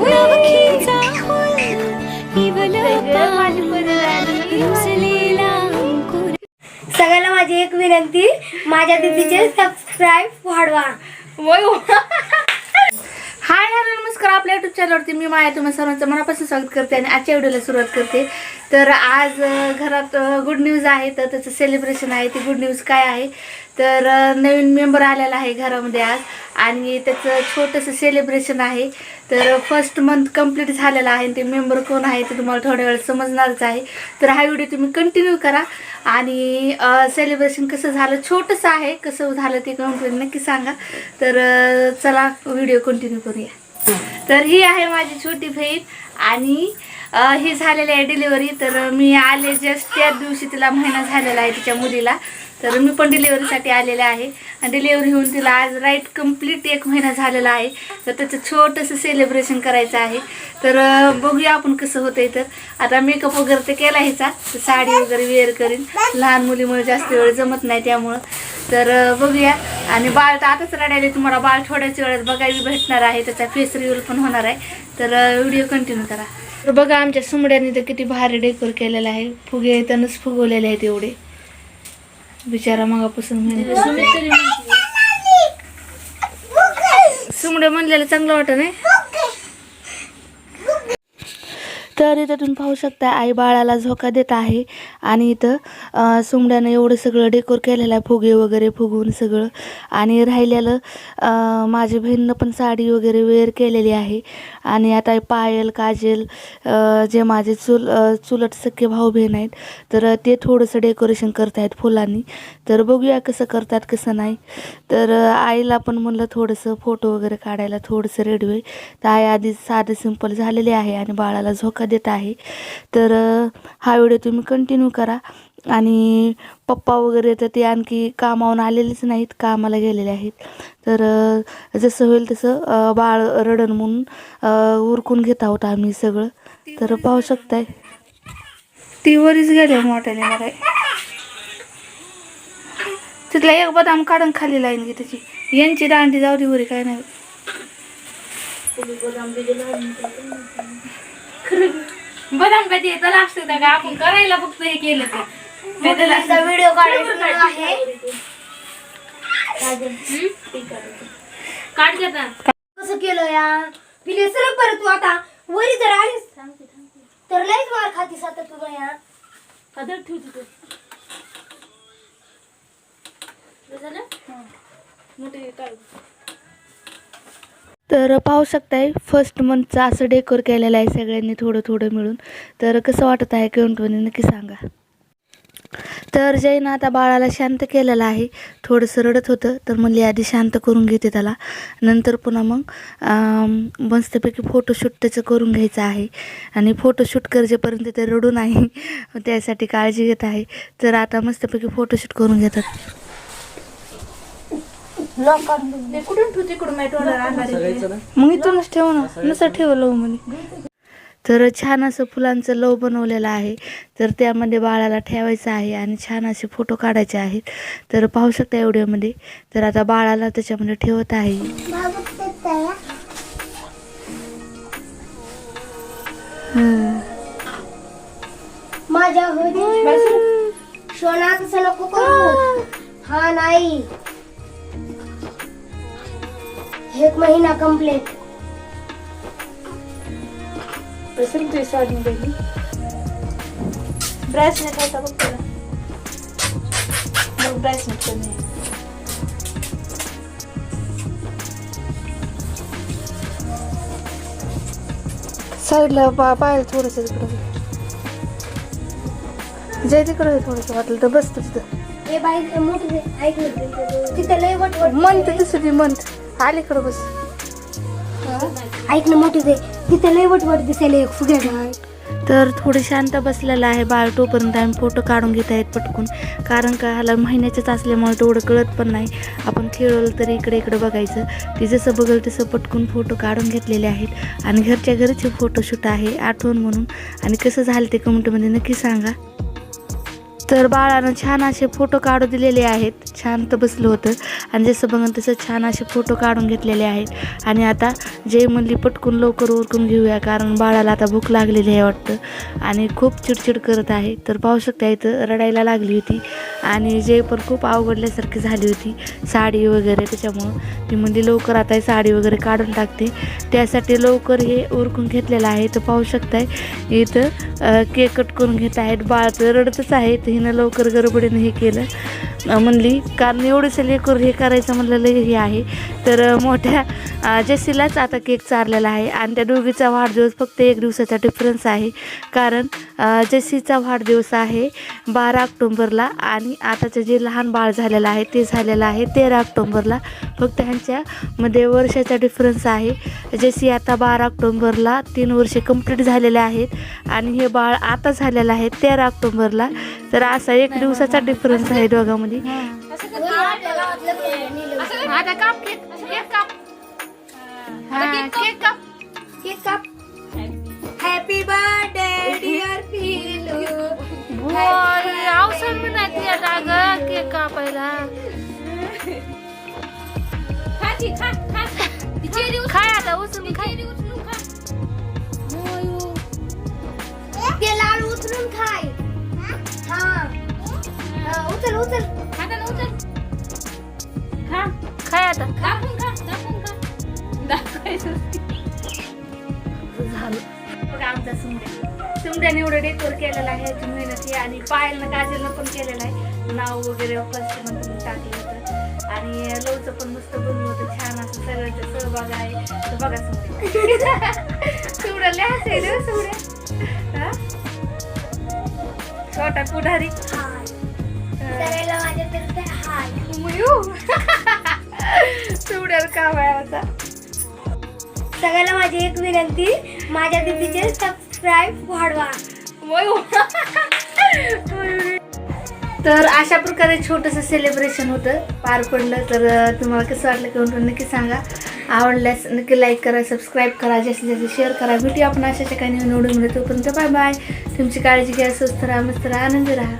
नवखीचा फुल इवलपा रुसलेला अंकुर. सगळ्यांना माझी एक विनंती माझ्या दीदीचे सबस्क्राईब वाढवा. हाय हॅलो नमस्कार. आपल्या युट्यूब चॅनलवरती मी माया. तुम्ही सर्वांचं मनापासून स्वागत करते आणि आजच्या व्हिडिओला सुरुवात करते. तर आज घरात गुड न्यूज आहे. तर त्याचं सेलिब्रेशन आहे. ती गुड न्यूज काय आहे? तर नवीन मेंबर आलेला आहे घरामध्ये आज आणि त्याचं छोटंसं सेलिब्रेशन आहे. तर फर्स्ट मंथ कंप्लीट झालेलं आहे ते मेंबर कोण आहे ते तुम्हाला थोड्या वेळ समजणारच आहे. तर हा व्हिडिओ तुम्ही कंटिन्यू करा आणि सेलिब्रेशन कसं झालं छोटंसं आहे कसं झालं ते कमेंट नक्की सांगा. तर चला व्हिडिओ कंटिन्यू करूया. तर ही आहे माझी छोटी बहीण आणि ही झालेली आहे डिलिव्हरी तर मी आले जस्ट त्याच दिवशी तिला महिना झालेला आहे तिच्या मुलीला. तर मी पण डिलिव्हरीसाठी आलेले आहे. आणि डिलिव्हरी होऊन तिला आज राईट कंप्लीट एक महिना झालेला आहे. तर त्याचं छोटंसं सेलिब्रेशन करायचं आहे. तर बघूया आपण कसं होतंय तर आता मेकअप वगैरे तर केला ह्याचा तर साडी वगैरे वेअर करीन. लहान मुलीमुळे जास्त वेळ जमत नाही त्यामुळं. तर बघूया. आणि बाळ तर आताच रडायला तुम्हाला बाळ थोड्याच वेळात बघायला भेटणार आहे. त्याचा फेस रिव्ह्यू पण होणार आहे. तर व्हिडिओ कंटिन्यू करा. तर बघा आमच्या सुमड्याने तर किती भारी डेकोर केलेला आहे. फुगे येतानच फुगवलेले आहेत एवढे. बिचारा मगापासून म्हणत सुमडे म्हणलेलं चांगलं वाटत नाही. तर इथं तुम्ही पाहू शकता आई बाळाला झोका देत आहे. आणि इथं सुमड्यानं एवढं सगळं डेकोर केलेलं आहे फुगे वगैरे फुगवून सगळं. आणि राहिलेलं माझ्या बहिणीनं पण साडी वगैरे वेअर केलेली आहे. आणि आता पायल काजल जे माझे चुल चुलट सख्खे भाऊ बहीण आहेत तर ते थोडंसं डेकोरेशन करत आहेत फुलांनी. तर बघूया कसं करतात कसं नाही. तर आईला पण म्हणलं थोडंसं फोटो वगैरे काढायला थोडंसं रेडी होईल. तर आई आधी साधं सिंपल झालेले आहे आणि बाळाला झोका देत आहे. तर हा व्हिडिओ तुम्ही कंटिन्यू करा. आणि पप्पा वगैरे तर ते आणखी कामावून आलेलेच नाहीत कामाला गेलेले आहेत. तर जसं होईल तसं बाळ रडण म्हणून उरकून घेत आहोत आम्ही सगळं. तर पाहू शकताय. ती वरीच गेले मोठ्याने मला. तिथला एक बदाम काढून खाली लाईन घे त्याची. यांची दांडी जाऊ दे वरी काय नाही. बदाम कधी येतं? असतं का आपण करायला फक्त हे केलं ते. व्हिडिओ काढायचा आहे. काढ घेता कसं केलं या? पिले सरक तू आता. वरी जर आलीस तर लईच मार खातीस आता तुला या. कदर ठेव तिथे. झालं? मोठे काढ. तर पाहू शकताय फर्स्ट मंथचं असं डेकोर केलेलं आहे सगळ्यांनी थोडं थोडं मिळून. तर कसं वाटत आहे किंवा नक्की सांगा. तर जैन आता बाळाला शांत केलेलं आहे. थोडंसं रडत होतं तर म्हणली आधी शांत करून घेते त्याला. नंतर पुन्हा मग मस्तपैकी फोटोशूट त्याचं करून घ्यायचं आहे. आणि फोटोशूट करजेपर्यंत ते रडू नाही त्यासाठी काळजी घेत आहे. तर आता मस्तपैकी फोटोशूट करून घेतात. ते कुठून ठेवू तिकडून माहिती होणार मग इथूनच ठेव ना. नसं ठेव लवमध्ये तर छान असं फुलांचं लव बनवलेलं आहे. तर त्यामध्ये बाळाला ठेवायचं आहे आणि छान असे फोटो काढायचे आहेत. तर पाहू शकता व्हिडिओमध्ये तर आता बाळाला त्याच्यामध्ये ठेवत आहे. माझ्या होती सोना तसं नको करू हा नाही. एक महिना कंप्लीट ब्रासलेट होता बघ त्याला. बघ ब्रासलेट कमी आहे. साईडला पा पाहायला थोडंसं तिकडं जे तिकडं थोडंसं वाटलं तर बसतं तिथं हे। बाई मोठी दे, ऐक ना तिथं लय वट वट मंथ दिसत अलीकडं बस. ऐक ना मोठी दे तिथं लय वट वट दिसायला एक फुग्या तर थोडं शांत बसलेलं आहे बाळ तोपर्यंत आम्ही फोटो काढून घेत आहेत पटकून. कारण का ह्याला महिन्याचंच असल्यामुळे तेवढं कळत पण नाही. आपण खेळवलं तरी इकडे इकडे बघायचं. ती जसं बघल तसं पटकून फोटो काढून घेतलेले आहेत. आणि घरच्या घरचे फोटोशूट आहे आठवण म्हणून. आणि कसं झालं ते कमेंटमध्ये नक्की सांगा. तर बाळानं छान असे फोटो काढू दिलेले आहेत. छान तर बसलं होतं. आणि जसं बघन तसं छान असे फोटो काढून घेतलेले आहेत. आणि आता जय म्हणली पटकून लवकर उरकून घेऊया कारण बाळाला आता भूक लागलेली आहे वाटतं. आणि खूप चिडचिड करत आहे. तर पाहू शकता इथं रडायला लागली होती. आणि जे पण खूप अवघडल्यासारखी झाली होती साडी वगैरे त्याच्यामुळं ती म्हणली लवकर आता साडी वगैरे काढून टाकते. त्यासाठी लवकर हे उरकून घेतलेलं आहे तर पाहू शकताय. इथं केक कट करून घेत आहेत बाळ तर रडतच आहेत हिनं लवकर गडबडीनं हे केलं. म्हणली कारण एवढंसं लेकर हे करायचं म्हणलं लय हे आहे. तर मोठ्या जसीलाच जेसीलाच आता केक चारलेला आहे आणि त्या दोघीचा वाढदिवस फक्त एक दिवसाचा डिफरन्स आहे. कारण जसीचा वाढदिवस आहे बारा ऑक्टोंबरला आणि आताचं जे लहान बाळ झालेलं आहे ते झालेलं आहे तेरा ऑक्टोंबरला. फक्त ह्यांच्यामध्ये वर्षाचा डिफरन्स आहे. जशी आता बारा ऑक्टोंबरला तीन वर्षे कंप्लीट झालेले आहेत आणि हे बाळ आता झालेलं आहे तेरा ऑक्टोंबरला. तर असा एक दिवसाचा डिफरन्स आहे दोघांमध्ये. केक केक काप. ग केक कापायला खाय आता उचलून खाय ते लाडू उचलून खाय। हा। हा, उचल उचल। खाय आता। झालं. बघा आमचा सुमड्या. सुमड्याने एवढं डेकोर केलेलं आहे याची मेहनत आहे आणि पायलनं काजलनं पण केलेलं आहे. नाव वगैरे फर्स्ट म्हणून टाकलं होतं. आणि लोचं पण मस्त बनलं होतं. छान असं सगळ्यांचा सहभाग आहे. तर बघा सुमड्या लिहायचं आहे ना सुमड्या हा? छोटा पुढारी. हाय. सगळ्याला माझी एक विनंती माझ्या दीदीचे सबस्क्राईब वाढवा. तर अशा प्रकारे छोटंसं सेलिब्रेशन होतं. पार पडलं तर तुम्हाला कसं वाटलं कमेंट नक्की सांगा. आवडल्यास नक्की लाईक करा सबस्क्राईब करा जास्तीत जास्त शेअर करा. भेटूया आपण अशाच्या काही निवडून मिळतो पण बाय बाय तुमची काळजी घ्या स्वस्त राहा मस्त राहा आनंदी राहा.